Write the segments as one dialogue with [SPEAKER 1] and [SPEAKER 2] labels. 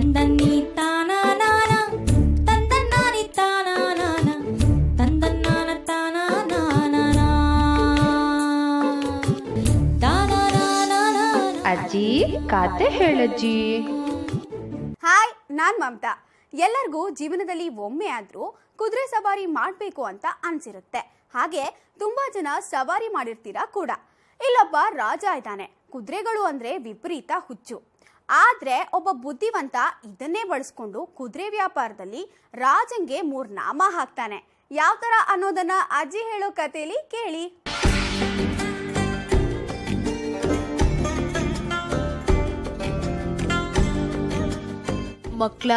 [SPEAKER 1] ತಂದನ್ನಿ ತಂದನ್ನಾನಿ ತಂದನ್ನಾನ ತಾನಾನ
[SPEAKER 2] ಅಜ್ಜಿ ಕಾತೆ ಹೇಳಜ್ಜಿ.
[SPEAKER 3] ಹಾಯ್ ನಾನ್ ಮಮತಾ. ಎಲ್ಲರಿಗೂ ಜೀವನದಲ್ಲಿ ಒಮ್ಮೆ ಆದ್ರೂ ಕುದುರೆ ಸವಾರಿ ಮಾಡಬೇಕು ಅಂತ ಅನ್ಸಿರುತ್ತೆ. ಹಾಗೆ ತುಂಬಾ ಜನ ಸವಾರಿ ಮಾಡಿರ್ತೀರಾ ಕೂಡ. ಇಲ್ಲೊಬ್ಬ ರಾಜ ಇದ್ದಾನೆ. ಕುದುರೆಗಳು ಅಂದ್ರೆ ವಿಪರೀತ ಹುಚ್ಚು. ಆದ್ರೆ ಒಬ್ಬ ಬುದ್ಧಿವಂತ ಇದನ್ನೇ ಬಳಸ್ಕೊಂಡು ಕುದುರೆ ವ್ಯಾಪಾರದಲ್ಲಿ ರಾಜಂಗೆ ಮೂರ್ನಾಮ ಹಾಕ್ತಾನೆ. ಯಾವ ಥರ ಅನ್ನೋದನ್ನ ಅಜ್ಜಿ ಹೇಳೋ ಕಥೆಯಲ್ಲಿ ಕೇಳಿ.
[SPEAKER 2] ಮಕ್ಕಳ,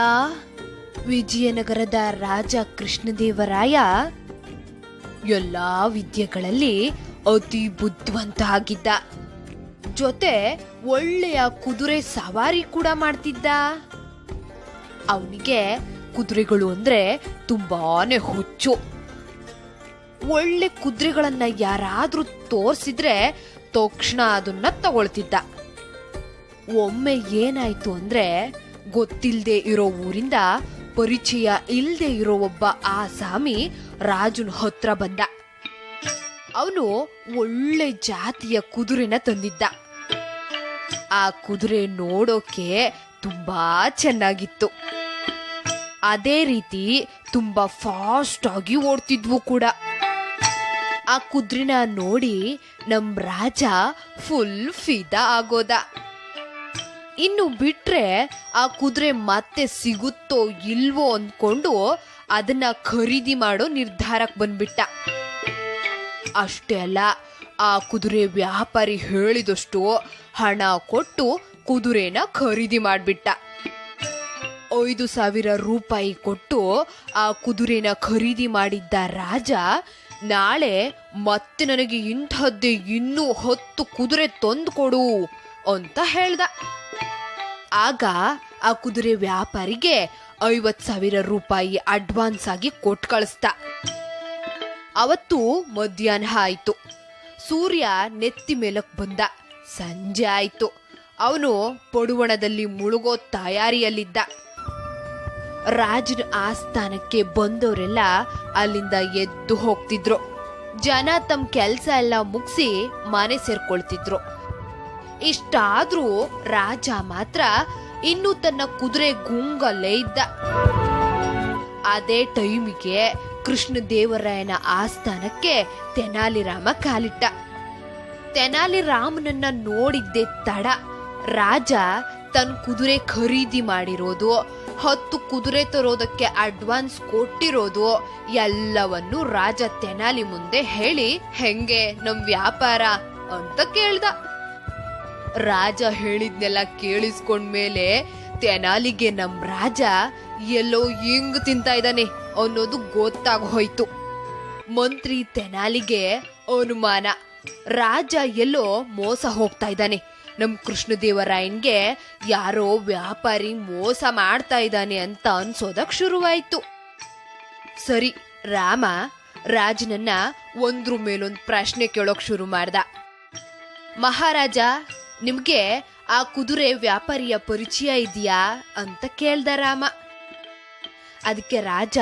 [SPEAKER 2] ವಿಜಯನಗರದ ರಾಜ ಕೃಷ್ಣದೇವರಾಯ ಎಲ್ಲ ವಿದ್ಯೆಗಳಲ್ಲಿ ಅತಿ ಬುದ್ಧಿವಂತ ಆಗಿದ್ದ. ಜೊತೆ ಒಳ್ಳೆಯ ಕುದುರೆ ಸವಾರಿ ಕೂಡ ಮಾಡ್ತಿದ್ದ. ಅವನಿಗೆ ಕುದುರೆಗಳು ಅಂದ್ರೆ ತುಂಬಾನೇ ಹುಚ್ಚು. ಒಳ್ಳೆ ಕುದುರೆಗಳನ್ನ ಯಾರಾದ್ರೂ ತೋರ್ಸಿದ್ರೆ ತಕ್ಷಣ ಅದನ್ನ ತಗೊಳ್ತಿದ್ದ. ಒಮ್ಮೆ ಏನಾಯ್ತು ಅಂದ್ರೆ ಗೊತ್ತಿಲ್ಲದೆ ಇರೋ ಊರಿಂದ ಪರಿಚಯ ಇಲ್ಲದೆ ಇರೋ ಒಬ್ಬ ಆ ಸ್ವಾಮಿ ರಾಜುನ ಹತ್ರ ಬಂದ. ಅವನು ಒಳ್ಳೆ ಜಾತಿಯ ಕುದುರೆನ ತಂದಿದ್ದ. ಆ ಕುದುರೆ ನೋಡೋಕೆ ತುಂಬಾ ಚೆನ್ನಾಗಿತ್ತು. ಅದೇ ರೀತಿ ತುಂಬಾ ಫಾಸ್ಟ್ ಆಗಿ ಓಡ್ತಿದ್ವು ಕೂಡ. ಆ ಕುದುರೆನ ನೋಡಿ ನಮ್ ರಾಜ ಫುಲ್ ಫಿದಾ ಆಗೋದ. ಇನ್ನು ಬಿಟ್ರೆ ಆ ಕುದುರೆ ಮತ್ತೆ ಸಿಗುತ್ತೋ ಇಲ್ವೋ ಅಂದ್ಕೊಂಡು ಅದನ್ನ ಖರೀದಿ ಮಾಡೋ ನಿರ್ಧಾರಕ್ಕೆ ಬಂದ್ಬಿಟ್ಟ. ಅಷ್ಟೇ ಅಲ್ಲ, ಆ ಕುದುರೆ ವ್ಯಾಪಾರಿ ಹೇಳಿದಷ್ಟು ಹಣ ಕೊಟ್ಟು ಕುದುರೆನ ಖರೀದಿ ಮಾಡಿಬಿಟ್ಟ. ಐದು ಸಾವಿರ ರೂಪಾಯಿ ಕೊಟ್ಟು ಆ ಕುದುರೆನ ಖರೀದಿ ಮಾಡಿದ್ದ ರಾಜ ನಾಳೆ ಮತ್ತೆ ನನಗೆ ಇಂಥದ್ದೇ ಇನ್ನೂ ಹತ್ತು ಕುದುರೆ ತಂದು ಕೊಡು ಅಂತ ಹೇಳ್ದ. ಆಗ ಆ ಕುದುರೆ ವ್ಯಾಪಾರಿಗೆ ಐವತ್ತು ಸಾವಿರ ರೂಪಾಯಿ ಅಡ್ವಾನ್ಸ್ ಆಗಿ ಕೊಟ್ಟು ಕಳಿಸ್ದ. ಅವತ್ತು ಮಧ್ಯಾಹ್ನ ಆಯ್ತು. ಸೂರ್ಯ ನೆತ್ತಿ ಮೇಲಕ್ ಬಂದ. ಸಂಜೆ ಆಯ್ತು. ಅವನು ಪಡುವಣದಲ್ಲಿ ಮುಳುಗೋ ತಯಾರಿಯಲ್ಲಿದ್ದ. ರಾಜನ ಆಸ್ಥಾನಕ್ಕೆ ಬಂದವರೆಲ್ಲ ಅಲ್ಲಿಂದ ಎದ್ದು ಹೋಗ್ತಿದ್ರು. ಜನ ತಮ್ಮ ಕೆಲಸ ಎಲ್ಲ ಮುಗಿಸಿ ಮನೆ ಸೇರ್ಕೊಳ್ತಿದ್ರು. ಇಷ್ಟಾದ್ರೂ ರಾಜ ಮಾತ್ರ ಇನ್ನೂ ತನ್ನ ಕುದುರೆ ಗುಂಗಲ್ಲೇ ಇದ್ದ. ಅದೇ ಟೈಮಿಗೆ ಕೃಷ್ಣ ದೇವರಾಯನ ಆಸ್ಥಾನಕ್ಕೆ ತೆನಾಲಿರಾಮ ಕಾಲಿಟ್ಟ. ತೆನಾಲಿರಾಮನನ್ನ ನೋಡಿದ್ದೆ ತಡ. ರಾಜ ತನ್ನ ಕುದುರೆ ಖರೀದಿ ಮಾಡಿರೋದು, ಹತ್ತು ಕುದುರೆ ತರೋದಕ್ಕೆ ಅಡ್ವಾನ್ಸ್ ಕೊಟ್ಟಿರೋದು, ಎಲ್ಲವನ್ನು ರಾಜ ತೆನಾಲಿ ಮುಂದೆ ಹೇಳಿ, ಹೆಂಗೆ ನಮ್ ವ್ಯಾಪಾರ? ಅಂತ ಕೇಳ್ದ. ರಾಜ ಹೇಳಿದ್ನೆಲ್ಲ ಕೇಳಿಸ್ಕೊಂಡ್ಮೇಲೆ ತೆನಾಲಿಗೆ ನಮ್ ರಾಜ ಎಲ್ಲೋ ಹಿಂಗ್ ತಿಂತಾ ಇದ್ದಾನೆ. ಅನ್ನೋದು ಗೊತ್ತಾಗ ಹೋಯ್ತು. ಮಂತ್ರಿ ತೆನಾಲಿಗೆ ಅನುಮಾನ. ರಾಜ ಎಲ್ಲೋ ಮೋಸ ಹೋಗ್ತಾ ಇದ್ದಾನೆ. ನಮ್ ಕೃಷ್ಣದೇವರಾಯನ್ಗೆ ಯಾರೋ ವ್ಯಾಪಾರಿ ಮೋಸ ಮಾಡ್ತಾ ಇದ್ದಾನೆ ಅಂತ ಅನ್ಸೋದಕ್ ಶುರುವಾಯ್ತು. ಸರಿ, ರಾಮ ರಾಜನನ್ನ ಒಂದ್ರ ಮೇಲೊಂದ್ ಪ್ರಶ್ನೆ ಕೇಳೋಕ್ ಶುರು ಮಾಡ್ದ. ಮಹಾರಾಜ, ನಿಮ್ಗೆ ಆ ಕುದುರೆ ವ್ಯಾಪಾರಿಯ ಪರಿಚಯ ಇದೆಯಾ ಅಂತ ಕೇಳ್ದ ರಾಮ. ಅದಕ್ಕೆ ರಾಜ,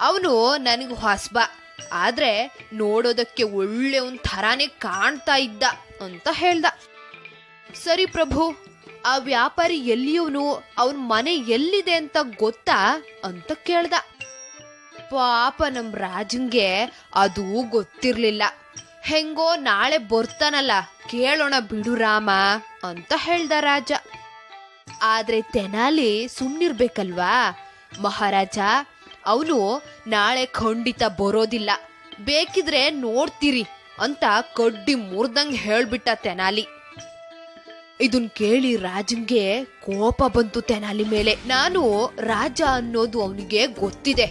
[SPEAKER 2] ಅವನು ನನಗೆ ಹೊಸಬ, ಆದರೆ ನೋಡೋದಕ್ಕೆ ಒಳ್ಳೆ ಒಂದು ಥರಾನೇ ಕಾಣ್ತಾ ಇದ್ದ ಅಂತ ಹೇಳ್ದ. ಸರಿ ಪ್ರಭು, ಆ ವ್ಯಾಪಾರಿ ಎಲ್ಲಿಯವನು, ಅವನ ಮನೆ ಎಲ್ಲಿದೆ ಅಂತ ಗೊತ್ತಾ ಅಂತ ಕೇಳ್ದ. ಪಾಪ ನಮ್ಮ ರಾಜಂಗೆ ಅದು ಗೊತ್ತಿರಲಿಲ್ಲ. ಹೆಂಗೋ ನಾಳೆ ಬರ್ತಾನಲ್ಲ, ಕೇಳೋಣ ಬಿಡು ರಾಮ ಅಂತ ಹೇಳ್ದ ರಾಜ. ಆದ್ರೆ ತೆನಾಲಿ ಸುಮ್ನಿರ್ಬೇಕಲ್ವಾ ಮಹಾರಾಜ, ಅವನು ನಾಳೆ ಖಂಡಿತ ಬರೋದಿಲ್ಲ. ಬೇಕಿದ್ರೆ ನೋಡ್ತೀರಿ ಅಂತ ಕಡ್ಡಿ ಮುರ್ದಂಗ್ ಹೇಳ್ಬಿಟ್ಟ ತೆನಾಲಿ. ಇದನ್ ಕೇಳಿ ರಾಜನ್ಗೆ ಕೋಪ ಬಂತು ತೆನಾಲಿ ಮೇಲೆ. ನಾನು ರಾಜ ಅನ್ನೋದು ಅವನಿಗೆ ಗೊತ್ತಿದೆ.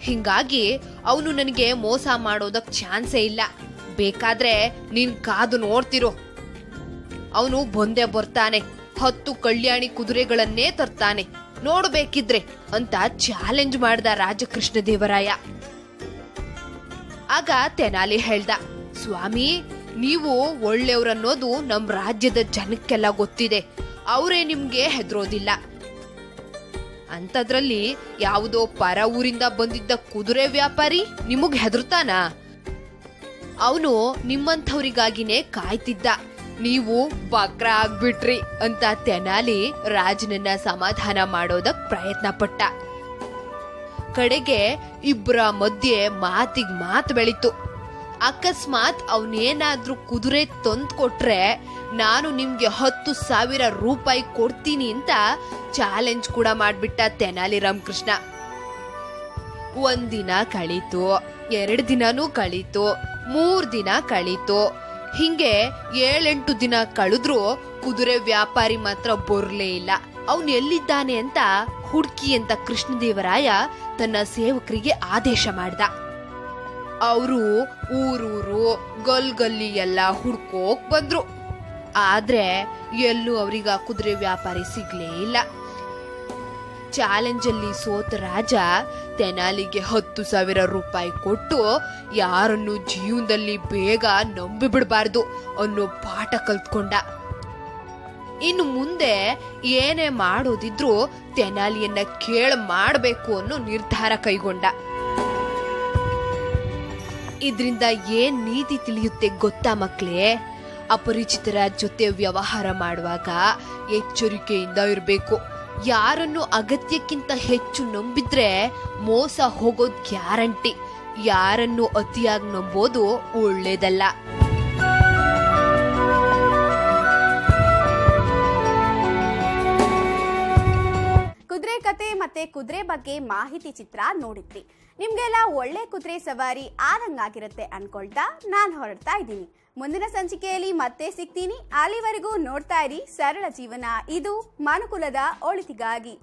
[SPEAKER 2] ಹಿಂಗಾಗಿ ಅವನು ನನಗೆ ಮೋಸ ಮಾಡೋದಕ್ ಚಾನ್ಸೇ ಇಲ್ಲ. ಬೇಕಾದ್ರೆ ನೀನ್ ಕಾದು ನೋಡ್ತಿರೋ. ಅವನು ಬಂದೇ ಬರ್ತಾನೆ. ಹತ್ತು ಕಲ್ಯಾಣಿ ಕುದುರೆಗಳನ್ನೇ ತರ್ತಾನೆ. ನೋಡ್ಬೇಕಿದ್ರೆ ಅಂತ ಚಾಲೆಂಜ್ ಮಾಡ್ದ ರಾಜಕೃಷ್ಣ ದೇವರಾಯ. ಆಗ ತೆನಾಲಿ ಹೇಳ್ದ, ಸ್ವಾಮಿ, ನೀವು ಒಳ್ಳೆಯವ್ರನ್ನೋದು ನಮ್ಮ ರಾಜ್ಯದ ಜನಕ್ಕೆಲ್ಲ ಗೊತ್ತಿದೆ. ಅವರೇ ನಿಮ್ಗೆ ಹೆದರೋದಿಲ್ಲ. ಅಂತದ್ರಲ್ಲಿ ಯಾವುದೋ ಪರ ಊರಿಂದ ಬಂದಿದ್ದ ಕುದುರೆ ವ್ಯಾಪಾರಿ ನಿಮಗ್ ಹೆದರ್ತಾನ ಅವನು ನಿಮ್ಮಂಥವರಿಗಾಗಿನೇ ಕಾಯ್ತಿದ್ದ. ನೀವು ವಕ್ರ ಆಗ್ಬಿಟ್ರಿ ಅಂತ ತೆನಾಲಿ ರಾಜನನ್ನ ಸಮಾಧಾನ ಮಾಡೋದಕ್ ಪ್ರಯತ್ನ ಪಟ್ಟ. ಕಡೆಗೆ ಇಬ್ಬರ ಮಧ್ಯೆ ಮಾತಿಗ್ ಮಾತು ಬೆಳೀತು. ಅಕಸ್ಮಾತ್ ಅವನೇನಾದ್ರೂ ಕುದುರೆ ತಂದ್ ಕೊಟ್ರೆ ನಾನು ನಿಮ್ಗೆ ಹತ್ತು ಸಾವಿರ ರೂಪಾಯಿ ಕೊಡ್ತೀನಿ ಅಂತ ಚಾಲೆಂಜ್ ಕೂಡ ಮಾಡ್ಬಿಟ್ಟ ತೆನಾಲಿ ರಾಮಕೃಷ್ಣ. ಒಂದಿನ ಕಳೀತು, ಎರಡು ದಿನನೂ ಕಳೀತು, ಮೂರ್ ದಿನ ಕಳೀತು ಹಿಂಗೆ ಏಳೆಂಟು ದಿನ ಕಳೆದ್ರೂ ಕುದುರೆ ವ್ಯಾಪಾರಿ ಮಾತ್ರ ಬರಲೇ ಇಲ್ಲ. ಅವನು ಎಲ್ಲಿದ್ದಾನೆ ಅಂತ ಹುಡ್ಕಿ ಅಂತ ಕೃಷ್ಣದೇವರಾಯ ತನ್ನ ಸೇವಕರಿಗೆ ಆದೇಶ ಮಾಡ್ದ. ಅವರು ಊರೂರು ಗಲ್ ಗಲ್ಲಿ ಎಲ್ಲ ಹುಡ್ಕೋಕ್ ಬಂದ್ರು. ಆದ್ರೆ ಎಲ್ಲೂ ಅವ್ರಿಗ ಕುದುರೆ ವ್ಯಾಪಾರಿ ಸಿಗ್ಲೇ ಇಲ್ಲ. ಚಾಲೆಂಜ್ ಅಲ್ಲಿ ಸೋತ ರಾಜ ತೆನಾಲಿಗೆ ಹತ್ತು ಸಾವಿರ ರೂಪಾಯಿ ಕೊಟ್ಟು ಯಾರನ್ನು ಜೀವನದಲ್ಲಿ ಬೇಗ ನಂಬಿ ಬಿಡಬಾರ್ದು ಅನ್ನೋ ಪಾಠ ಕಲ್ತ್ಕೊಂಡ. ಇನ್ನು ಮುಂದೆ ಏನೇ ಮಾಡೋದಿದ್ರು ತೆನಾಲಿಯನ್ನ ಕೇಳ ಮಾಡಬೇಕು ಅನ್ನೋ ನಿರ್ಧಾರ ಕೈಗೊಂಡ. ಇದರಿಂದ ಏನ್ ನೀತಿ ತಿಳಿಯುತ್ತೆ ಗೊತ್ತಾ ಮಕ್ಕಳೇ ಅಪರಿಚಿತರ ಜೊತೆ ವ್ಯವಹಾರ ಮಾಡುವಾಗ ಎಚ್ಚರಿಕೆಯಿಂದ ಇರಬೇಕು. ಯಾರನ್ನು ಅಗತ್ಯಕ್ಕಿಂತ ಹೆಚ್ಚು ನಂಬಿದ್ರೆ ಮೋಸ ಹೋಗೋದ್ ಗ್ಯಾರಂಟಿ. ಯಾರನ್ನು ಅತಿಯಾಗಿ ನಂಬೋದು ಒಳ್ಳೇದಲ್ಲ.
[SPEAKER 3] ಕುದುರೆ ಕತೆ ಮತ್ತೆ ಕುದುರೆ ಬಗ್ಗೆ ಮಾಹಿತಿ ಚಿತ್ರ ನೋಡಿದ್ರಿ. ನಿಮ್ಗೆಲ್ಲ ಒಳ್ಳೆ ಕುದುರೆ ಸವಾರಿ ಆದಂಗಾಗಿರುತ್ತೆ ಅನ್ಕೊಳ್ತಾ ನಾನು ಹೊರಡ್ತಾ ಇದ್ದೀನಿ. ಮುಂದಿನ ಸಂಚಿಕೆಯಲ್ಲಿ ಮತ್ತೆ ಸಿಗ್ತೀನಿ. ಅಲ್ಲಿವರೆಗೂ ನೋಡ್ತಾ ಇರಿ ಸರಳ ಜೀವನ. ಇದು ಮನುಕುಲದ ಒಳಿತಿಗಾಗಿ.